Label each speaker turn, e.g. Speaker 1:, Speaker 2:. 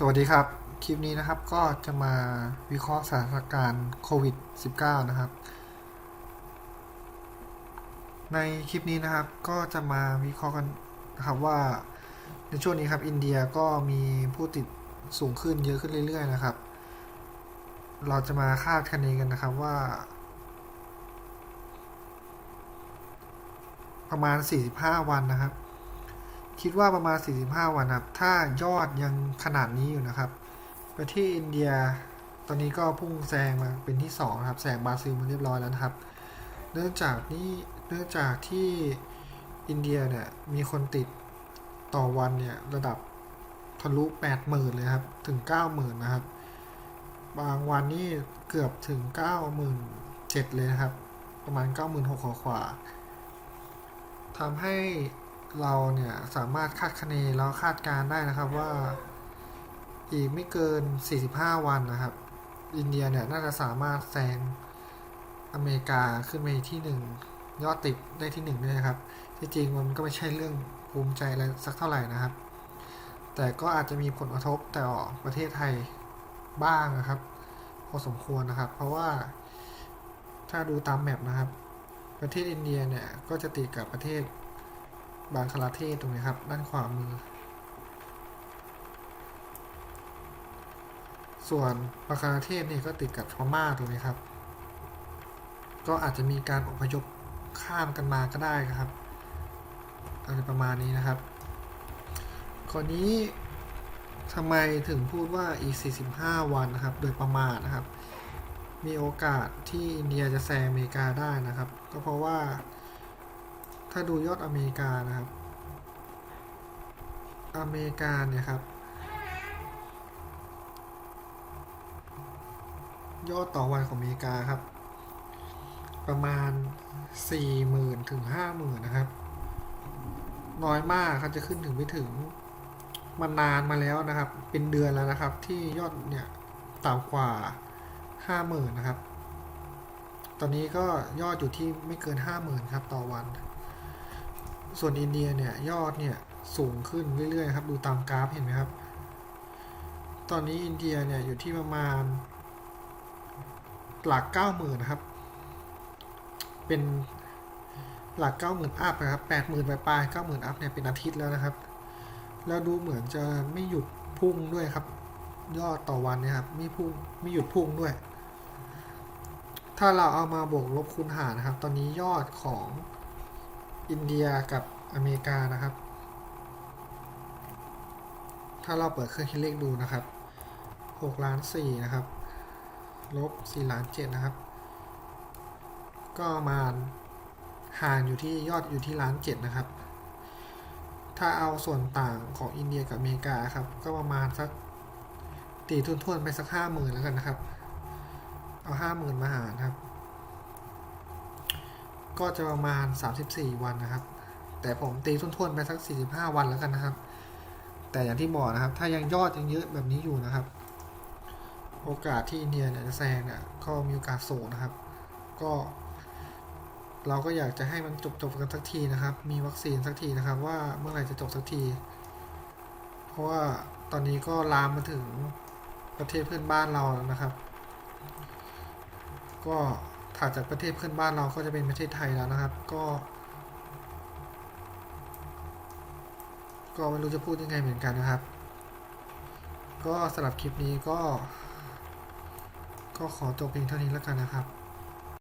Speaker 1: สวัสดีครับ คลิปนี้นะครับก็จะมาวิเคราะห์สถานการณ์โควิด -19 นะครับ ในคลิปนี้นะครับก็จะมาวิเคราะห์กันนะครับว่าในช่วงนี้ครับอินเดียก็มีผู้ติดสูงขึ้นเยอะขึ้นเรื่อย ๆ นะครับ เราจะมาคาดคะเนกันนะครับว่า ประมาณ 45 วันนะครับ คิดว่าประมาณ 45 วันนะครับ ถ้ายอดยังขนาดนี้อยู่นะครับ ประเทศอินเดียตอนนี้ก็พุ่งแซงมาเป็นที่2นะครับแซงบราซิลมาเรียบร้อยแล้วนะครับ เนื่องจากนี่เนื่องจากที่อินเดียเนี่ยมีคนติดต่อวันเนี่ยระดับทะลุ 80,000 เลยครับ ถึง 90,000 นะครับ บางวันนี่เกือบถึง 97,000 เลยนะครับ ประมาณ 96,000กว่าทำให้ เราเนี่ยสามารถคาดคะเนแล้วคาดการได้นะครับว่า อีกไม่เกิน 45 วันนะครับ อินเดียเนี่ยน่าจะสามารถแซงอเมริกาขึ้นไปที่หนึ่งยอดติดได้ที่หนึ่งด้วยนะครับที่จริงมันก็ไม่ใช่เรื่องภูมิใจอะไรสักเท่าไหร่นะครับ แต่ก็อาจจะมีผลกระทบต่อประเทศไทยบ้างนะครับพอสมควรนะครับ เพราะว่าถ้าดูตามแมปนะครับ ประเทศอินเดียเนี่ยก็จะติดกับประเทศ บางคลาเทศตรงนี้ครับ ด้านขวามือ ส่วนบางคลาเทศเนี่ยก็ติดกับพม่าตรงนี้ครับ ก็อาจจะมีการอพยพข้ามกันมาก็ได้ครับอะไรประมาณนี้นะครับคนนี้ทำไมถึงพูดว่าอีก 45 วันนะครับ โดยประมาณนะครับ มีโอกาสที่อินเดียจะแซงอเมริกาได้นะครับ ก็เพราะว่า ถ้าดูยอดอเมริกานะครับ อเมริกาเนี่ยครับ ยอดต่อวันของอเมริกาครับ ประมาณ 40,000ถึง50,000นะครับ น้อยมากครับจะขึ้นถึงไม่ถึงมันนานมาแล้วนะครับ เป็นเดือนแล้วนะครับ ที่ยอดเนี่ยต่ำกว่า 50,000นะครับ ตอนนี้ก็ยอดอยู่ที่ไม่เกิน 50,000ครับต่อวัน ส่วนอินเดียเนี่ยยอดเนี่ยสูงขึ้นเรื่อยๆครับ ดูตามกราฟเห็นไหมครับ ตอนนี้อินเดียเนี่ยอยู่ที่ประมาณ หลักเก้าหมื่นนะครับ เป็นหลักเก้าหมื่นอัพนะครับแปดหมื่นปลายเก้าหมื่นอัพเนี่ยเป็นอาทิตย์แล้วนะครับ แล้วดูเหมือนจะไม่หยุดพุ่งด้วยครับ ยอดต่อวันเนี่ยครับไม่พุ่งไม่หยุดพุ่งด้วย ถ้าเราเอามาบวกลบคูณหารนะครับ ตอนนี้ยอดของ อินเดียกับอเมริกานะครับ ถ้าเราเปิดเครื่องคิดเลขดูนะครับ6ล้าน4นะครับ ลบ4ล้าน7นะครับ ก็มาห่างอยู่ที่ยอดอยู่ที่ล้าน7นะครับ ถ้าเอาส่วนต่างของอินเดียกับอเมริกาครับ ก็ประมาณสักตีทุนทวนๆไปสักห้าหมื่นแล้วกันนะครับ เอาห้าหมื่นมาหารครับ ก็จะประมาณ 34 วันนะครับ แต่ผมตีทุนทวนๆไปสัก 45 วันแล้วกันนะครับ แต่อย่างที่บอกนะครับ ถ้ายังยอดยังเยอะแบบนี้อยู่นะครับ โอกาสที่อินเดียเนี่ยจะแซงเนี่ยก็มีโอกาสสูงนะครับ ก็ เราก็อยากจะให้มันจบจบๆกันสักทีนะครับ มีวัคซีนสักทีนะครับ ว่าเมื่อไหร่จะจบสักที เพราะว่าตอนนี้ก็ลามมาถึงประเทศเพื่อนบ้านเราแล้วนะครับ ก็ ถัดจากประเทศเพื่อนบ้านเราก็จะเป็นประเทศไทยแล้วนะครับ ก็ ก็ไม่รู้จะพูดยังไงเหมือนกันนะครับ ก็สำหรับคลิปนี้ก็ ก็ขอจบเพียงเท่านี้แล้วกันนะครับ